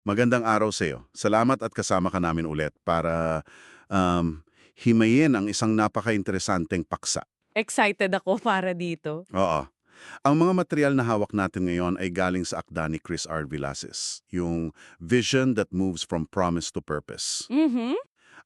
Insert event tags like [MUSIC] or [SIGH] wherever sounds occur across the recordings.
Magandang araw sa iyo. Salamat at kasama ka namin ulit para um, himayin ang isang napaka-interesanteng paksa. Excited ako [LAUGHS] para dito. Oo. Ang mga material na hawak natin ngayon ay galing sa akda ni Chris R. Villasis, yung Vision that Moves from Promise to Purpose. Mhm.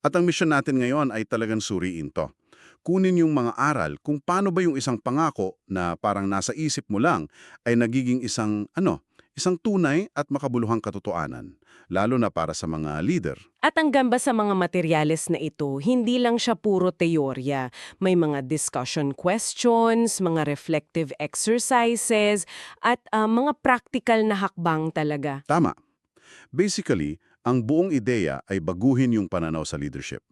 At ang mission natin ngayon ay talagang suriin to. Kunin yung mga aral kung paano ba yung isang pangako na parang nasa isip mo lang ay nagiging isang, ano, isang tunay at makabuluhang katotohanan, lalo na para sa mga leader. At ang gamba sa mga materyales na ito, hindi lang siya puro teorya. May mga discussion questions, mga reflective exercises, at ah, mga practical na hakbang talaga. Tama. Basically, ang buong ideya ay baguhin yung pananaw sa leadership.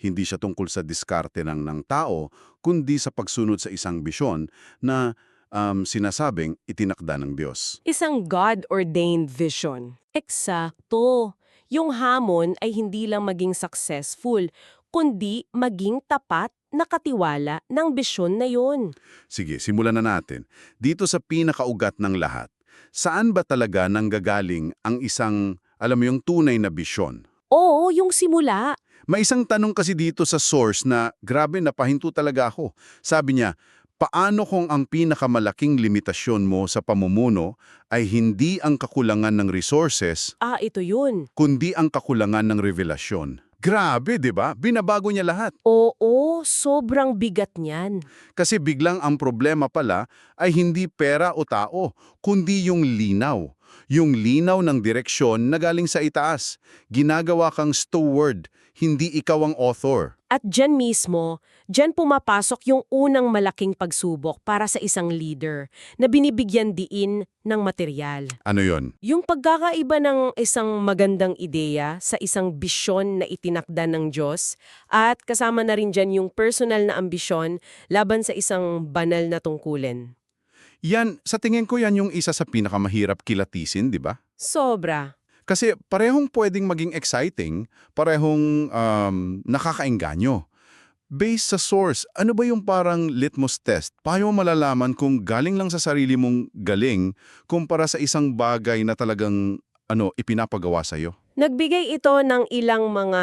Hindi siya tungkol sa diskarte ng, ng tao, kundi sa pagsunod sa isang bisyon na um, sinasabing itinakda ng Diyos. Isang God-ordained vision. Eksakto. Yung hamon ay hindi lang maging successful, kundi maging tapat na katiwala ng bisyon na yun. Sige, simulan na natin. Dito sa pinakaugat ng lahat, saan ba talaga nanggagaling ang isang, alam mo yung tunay na bisyon? Oo, yung simula. May isang tanong kasi dito sa source na grabe napahinto talaga ako. Sabi niya, paano kung ang pinakamalaking limitasyon mo sa pamumuno ay hindi ang kakulangan ng resources, Ah, ito yun. kundi ang kakulangan ng revelasyon? Grabe, di ba? Binabago niya lahat. Oo, sobrang bigat niyan. Kasi biglang ang problema pala ay hindi pera o tao, kundi yung linaw. Yung linaw ng direksyon na galing sa itaas. Ginagawa kang steward, hindi ikaw ang author. At dyan mismo, dyan pumapasok yung unang malaking pagsubok para sa isang leader na binibigyan diin ng material. Ano yon? Yung pagkakaiba ng isang magandang ideya sa isang bisyon na itinakda ng Diyos at kasama na rin dyan yung personal na ambisyon laban sa isang banal na tungkulin. Yan, sa tingin ko yan yung isa sa pinakamahirap kilatisin, di ba? Sobra. Kasi parehong pwedeng maging exciting, parehong um, nakakainganyo. Based sa source, ano ba yung parang litmus test? Paano malalaman kung galing lang sa sarili mong galing kumpara sa isang bagay na talagang ano ipinapagawa sa'yo? Nagbigay ito ng ilang mga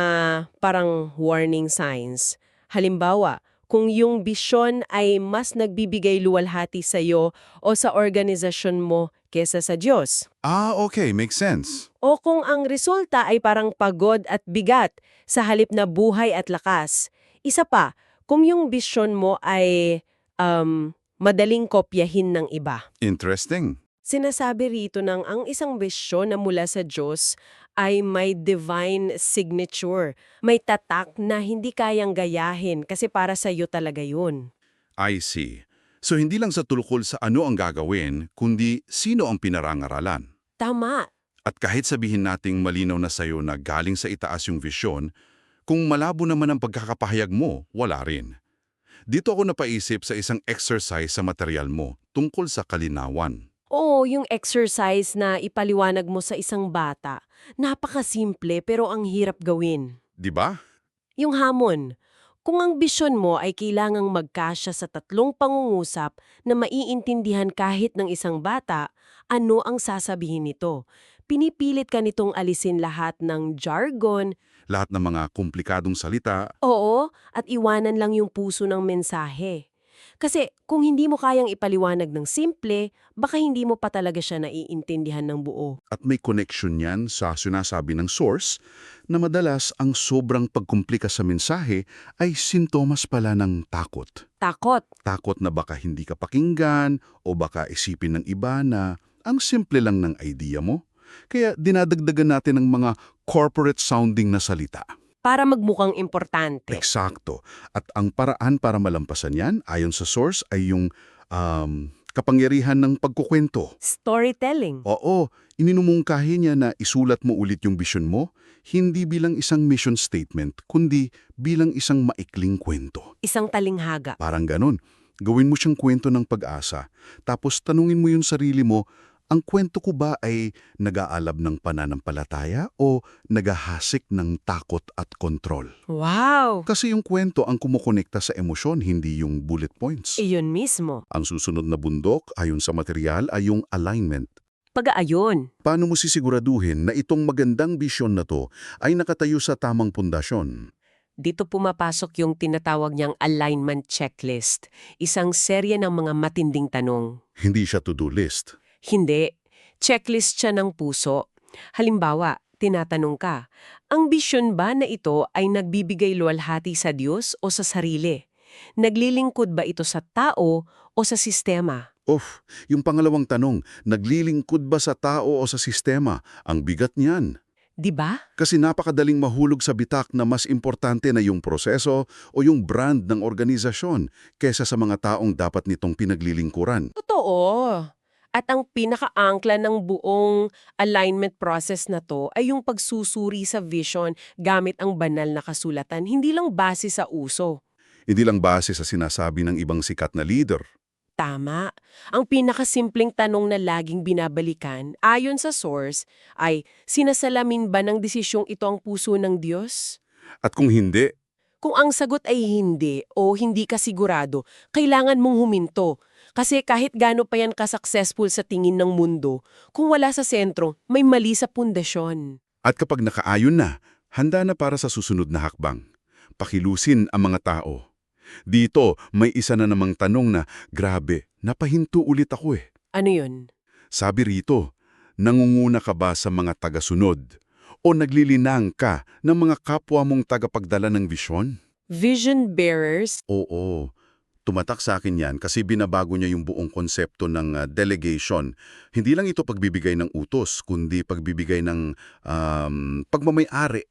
parang warning signs. Halimbawa, kung yung bisyon ay mas nagbibigay luwalhati sa iyo o sa organisasyon mo kesa sa Diyos. Ah, okay. Makes sense. O kung ang resulta ay parang pagod at bigat sa halip na buhay at lakas. Isa pa, kung yung bisyon mo ay um, madaling kopyahin ng iba. Interesting. Sinasabi rito ng ang isang bisyon na mula sa Diyos ay may divine signature, may tatak na hindi kayang gayahin kasi para sa iyo talaga yun. I see. So hindi lang sa tulkol sa ano ang gagawin, kundi sino ang pinarangaralan. Tama. At kahit sabihin nating malinaw na sa'yo na galing sa itaas yung visyon, kung malabo naman ang pagkakapahayag mo, wala rin. Dito ako napaisip sa isang exercise sa material mo tungkol sa kalinawan. Oo, yung exercise na ipaliwanag mo sa isang bata. Napakasimple pero ang hirap gawin. Di ba? Yung hamon. Kung ang bisyon mo ay kailangang magkasya sa tatlong pangungusap na maiintindihan kahit ng isang bata, ano ang sasabihin nito? Pinipilit ka nitong alisin lahat ng jargon, Lahat ng mga komplikadong salita, oo, at iwanan lang yung puso ng mensahe. Kasi kung hindi mo kayang ipaliwanag ng simple, baka hindi mo pa talaga siya naiintindihan ng buo. at may connection yan sa sinasabi ng source na madalas ang sobrang pagkumplika sa mensahe ay sintomas pala ng takot. Takot. Takot na baka hindi ka pakinggan o baka isipin ng iba na ang simple lang ng idea mo. Kaya dinadagdagan natin ng mga corporate sounding na salita. Para magmukhang importante. Eksakto. At ang paraan para malampasan yan, ayon sa source, ay yung um, kapangyarihan ng pagkukwento. Storytelling. Oo, ininumungkahi niya na isulat mo ulit yung vision mo, hindi bilang isang mission statement, kundi bilang isang maikling kwento. Isang talinghaga. Parang ganun. Gawin mo siyang kwento ng pag-asa. Tapos tanungin mo yung sarili mo, ang kwento ko ba ay nag-aalab ng pananampalataya o nagahasik ng takot at kontrol? Wow! Kasi yung kwento ang kumukonekta sa emosyon, hindi yung bullet points. Iyon mismo. Ang susunod na bundok, ayon sa material, ay yung alignment. pag-aayon. Paano mo sisiguraduhin na itong magandang bisyon na to ay nakatayo sa tamang pundasyon? Dito pumapasok yung tinatawag niyang alignment checklist, isang serye ng mga matinding tanong. Hindi siya to-do list. Hindi. Checklist siya ng puso. Halimbawa, tinatanong ka, ang bisyon ba na ito ay nagbibigay luwalhati sa Diyos o sa sarili? Naglilingkod ba ito sa tao o sa sistema? Of, yung pangalawang tanong, naglilingkod ba sa tao o sa sistema? Ang bigat niyan. Di ba? Kasi napakadaling mahulog sa bitak na mas importante na yung proseso o yung brand ng organisasyon kesa sa mga taong dapat nitong pinaglilingkuran. Totoo. At ang pinaka-angkla ng buong alignment process na to ay yung pagsusuri sa vision gamit ang banal na kasulatan, hindi lang base sa uso. Hindi lang base sa sinasabi ng ibang sikat na leader. Tama. Ang pinakasimpleng tanong na laging binabalikan, ayon sa source, ay sinasalamin ba ng desisyong ito ang puso ng Diyos? At kung hindi, Kung ang sagot ay hindi o hindi ka sigurado, kailangan mong huminto. Kasi kahit gaano pa yan ka-successful sa tingin ng mundo, kung wala sa sentro, may mali sa pundasyon. at kapag nakaayon na, handa na para sa susunod na hakbang. Pakilusin ang mga tao. Dito, may isa na namang tanong na, grabe, napahinto ulit ako eh. Ano yun? Sabi rito, nangunguna ka ba sa mga tagasunod? O naglilinang ka ng mga kapwa mong tagapagdala ng visyon? Vision bearers, Oo. Tumatak sa akin yan kasi binabago niya yung buong konsepto ng ah, delegation. Hindi lang ito pagbibigay ng utos, kundi pagbibigay ng um, pagmamayari.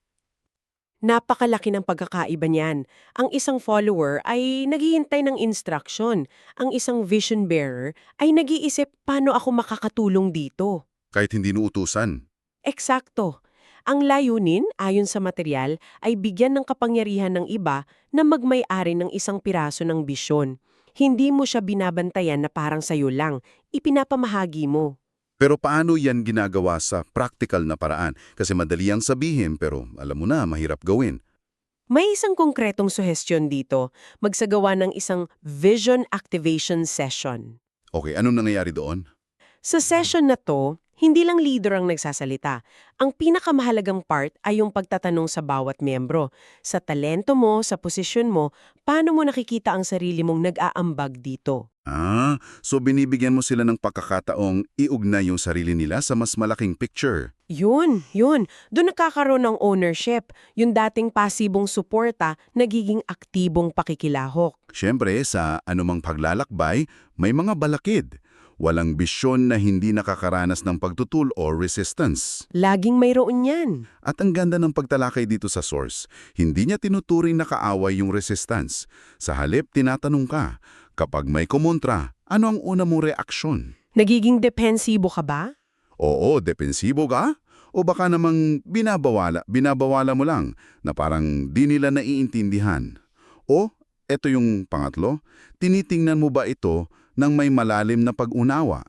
napakalaki ng pagkakaiba niyan. Ang isang follower ay naghihintay ng instruction. Ang isang vision bearer ay nag-iisip paano ako makakatulong dito. Kahit hindi nuutusan. Eksakto. Ang layunin, ayon sa material, ay bigyan ng kapangyarihan ng iba na magmay-ari ng isang piraso ng bisyon. Hindi mo siya binabantayan na parang sayo lang, ipinapamahagi mo. Pero paano yan ginagawa sa practical na paraan? Kasi madali ang sabihin pero alam mo na, mahirap gawin. May isang konkretong suhestyon dito, magsagawa ng isang vision activation session. Okay, anong nangyayari doon? Sa session na to, hindi lang leader ang nagsasalita. Ang pinakamahalagang part ay yung pagtatanong sa bawat miyembro. Sa talento mo, sa posisyon mo, paano mo nakikita ang sarili mong nag-aambag dito? Ah, so binibigyan mo sila ng pagkakataong iugnay yung sarili nila sa mas malaking picture. Yun, yun. Doon nakakaroon ng ownership. Yung dating pasibong suporta, nagiging aktibong pakikilahok. Siyempre, sa anumang paglalakbay, may mga balakid. Walang bisyon na hindi nakakaranas ng pagtutul o resistance. Laging mayroon yan. At ang ganda ng pagtalakay dito sa source, hindi niya tinuturing na kaaway yung resistance. Sa halip, tinatanong ka, kapag may kumontra, ano ang una mong reaksyon? Nagiging depensibo ka ba? Oo, depensibo ka? O baka namang binabawala, binabawala mo lang na parang di nila naiintindihan? O, eto yung pangatlo, tinitingnan mo ba ito ng may malalim na pag-unawa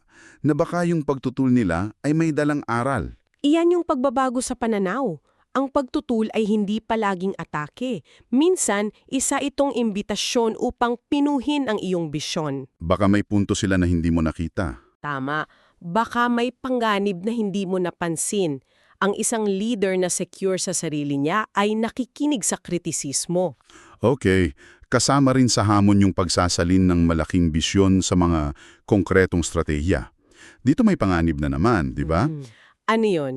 na baka yung pagtutul nila ay may dalang aral? Iyan yung pagbabago sa pananaw. Ang pagtutul ay hindi palaging atake. Minsan, isa itong imbitasyon upang pinuhin ang iyong bisyon. Baka may punto sila na hindi mo nakita. Tama. Baka may panganib na hindi mo napansin. Ang isang leader na secure sa sarili niya ay nakikinig sa kritisismo. Okay, kasama rin sa hamon yung pagsasalin ng malaking bisyon sa mga konkretong strategiya. Dito may panganib na naman, di ba? Hmm. Ano yun?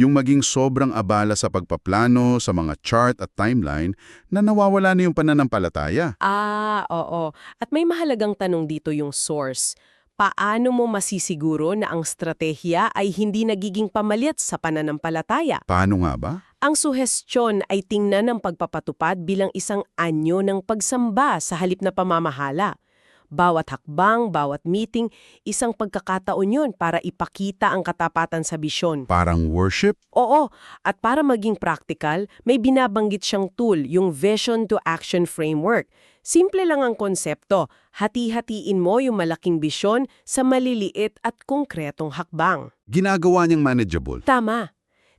Yung maging sobrang abala sa pagpaplano, sa mga chart at timeline na nawawala na yung pananampalataya. Ah, oo. At may mahalagang tanong dito yung source. Paano mo masisiguro na ang stratehiya ay hindi nagiging pamalit sa pananampalataya? Paano nga ba? Ang suhestyon ay tingnan ng pagpapatupad bilang isang anyo ng pagsamba sa halip na pamamahala. Bawat hakbang, bawat meeting, isang pagkakataon yun para ipakita ang katapatan sa bisyon. Parang worship? Oo, at para maging practical, may binabanggit siyang tool, yung Vision to Action Framework. Simple lang ang konsepto, hati-hatiin mo yung malaking bisyon sa maliliit at konkretong hakbang. Ginagawa niyang manageable. Tama.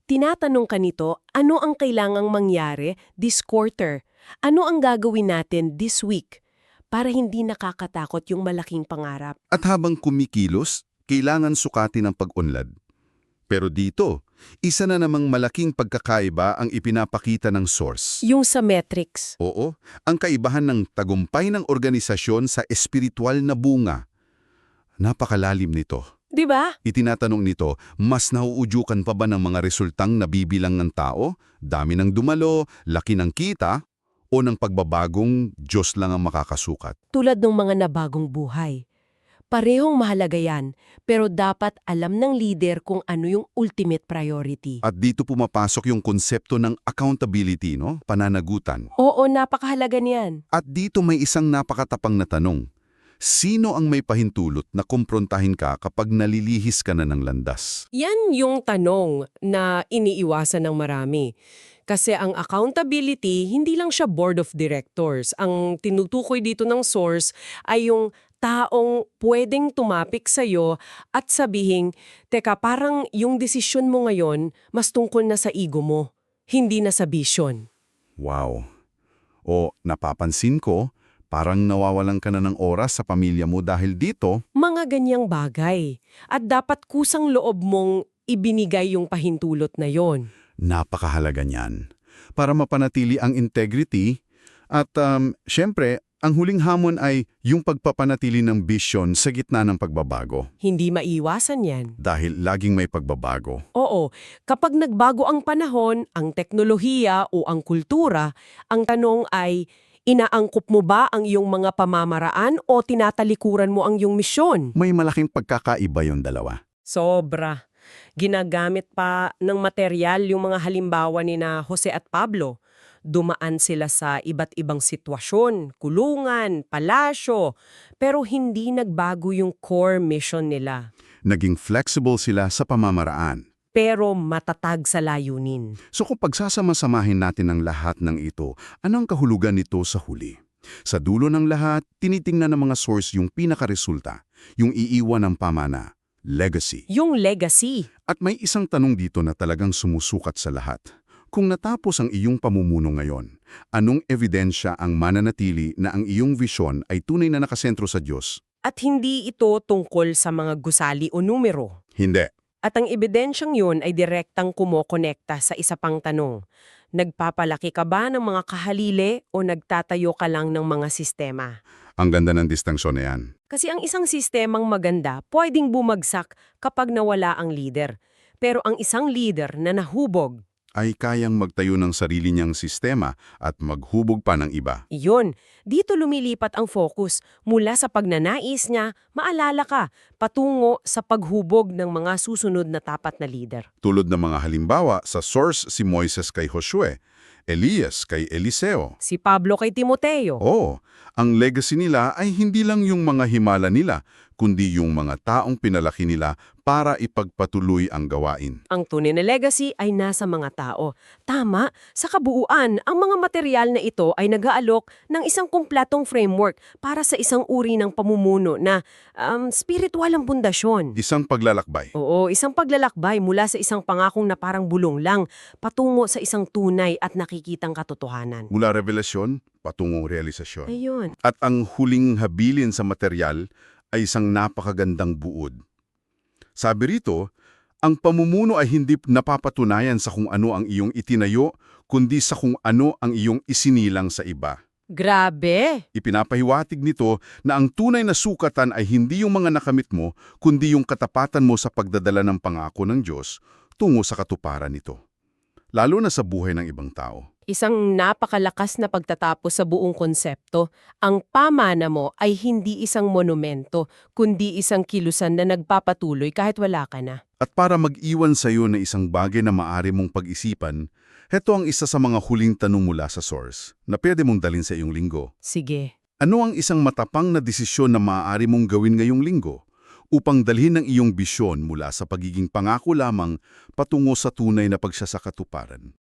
Tinatanong ka nito, ano ang kailangang mangyari this quarter? Ano ang gagawin natin this week? Para hindi nakakatakot yung malaking pangarap. At habang kumikilos, kailangan sukatin ang pag-unlad. Pero dito, isa na namang malaking pagkakaiba ang ipinapakita ng source. Yung sa metrics. Oo, ang kaibahan ng tagumpay ng organisasyon sa espiritual na bunga. Napakalalim nito. Di ba? Itinatanong nito, mas nauudyukan pa ba ng mga resultang nabibilang ng tao? Dami ng dumalo, laki ng kita, o ng pagbabagong Diyos lang ang makakasukat? Tulad ng mga nabagong buhay. Parehong mahalaga yan, pero dapat alam ng leader kung ano yung ultimate priority. At dito pumapasok yung konsepto ng accountability, no? pananagutan. Oo, napakahalaga niyan. At dito may isang napakatapang na tanong. Sino ang may pahintulot na kumprontahin ka kapag nalilihis ka na ng landas? Yan yung tanong na iniiwasan ng marami. Kasi ang accountability, hindi lang siya board of directors. Ang tinutukoy dito ng source ay yung taong pwedeng tumapik sa'yo at sabihing, teka parang yung desisyon mo ngayon mas tungkol na sa ego mo, hindi na sa vision. Wow. O napapansin ko, parang nawawalan ka na ng oras sa pamilya mo dahil dito, Mga ganyang bagay. At dapat kusang loob mong ibinigay yung pahintulot na yon. napakahalaga niyan. Para mapanatili ang integrity at um, syempre, ang huling hamon ay yung pagpapanatili ng vision sa gitna ng pagbabago. Hindi maiwasan yan. Dahil laging may pagbabago. Oo, kapag nagbago ang panahon, ang teknolohiya o ang kultura, ang tanong ay, inaangkop mo ba ang iyong mga pamamaraan o tinatalikuran mo ang iyong misyon? May malaking pagkakaiba yung dalawa. Sobra. Ginagamit pa ng material yung mga halimbawa ni na Jose at Pablo. Dumaan sila sa iba't ibang sitwasyon, kulungan, palasyo, pero hindi nagbago yung core mission nila. Naging flexible sila sa pamamaraan. Pero matatag sa layunin. So kung pagsasama-samahin natin ang lahat ng ito, ano ang kahulugan nito sa huli? Sa dulo ng lahat, tinitingnan ng mga source yung pinakaresulta, yung iiwan ng pamana, legacy. Yung legacy. At may isang tanong dito na talagang sumusukat sa lahat. Kung natapos ang iyong pamumuno ngayon, anong ebidensya ang mananatili na ang iyong visyon ay tunay na nakasentro sa Diyos? At hindi ito tungkol sa mga gusali o numero. Hindi. At ang ebidensyang yun ay direktang kumokonekta sa isa pang tanong. Nagpapalaki ka ba ng mga kahalili o nagtatayo ka lang ng mga sistema? Ang ganda ng distansyon na yan. Kasi ang isang sistemang maganda pwedeng bumagsak kapag nawala ang leader. Pero ang isang leader na nahubog, ay kayang magtayo ng sarili niyang sistema at maghubog pa ng iba. iyon, dito lumilipat ang focus mula sa pagnanais niya, maalala ka, patungo sa paghubog ng mga susunod na tapat na leader. Tulad ng mga halimbawa sa source si Moises kay Josue, Elias kay Eliseo. Si Pablo kay Timoteo. Oo, ang legacy nila ay hindi lang yung mga himala nila, kundi yung mga taong pinalaki nila para ipagpatuloy ang gawain. Ang tunay na legacy ay nasa mga tao. Tama, sa kabuuan, ang mga material na ito ay nag-aalok ng isang kumpletong framework para sa isang uri ng pamumuno na um, spiritual ang pundasyon. Isang paglalakbay. Oo, isang paglalakbay mula sa isang pangakong na parang bulong lang patungo sa isang tunay at nakikitang katotohanan. Mula revelasyon, patungong realisasyon. Ayun. At ang huling habilin sa material ay isang napakagandang buod. Sabi rito, ang pamumuno ay hindi napapatunayan sa kung ano ang iyong itinayo, kundi sa kung ano ang iyong isinilang sa iba. Grabe! Ipinapahiwatig nito na ang tunay na sukatan ay hindi yung mga nakamit mo, kundi yung katapatan mo sa pagdadala ng pangako ng Diyos tungo sa katuparan nito. Lalo na sa buhay ng ibang tao. Isang napakalakas na pagtatapos sa buong konsepto. Ang pamana mo ay hindi isang monumento, kundi isang kilusan na nagpapatuloy kahit wala ka na. At para mag-iwan sa iyo na isang bagay na maari mong pag-isipan, heto ang isa sa mga huling tanong mula sa source na pwede mong dalin sa iyong linggo. Sige. Ano ang isang matapang na desisyon na maaari mong gawin ngayong linggo upang dalhin ang iyong bisyon mula sa pagiging pangako lamang patungo sa tunay na pagsasakatuparan?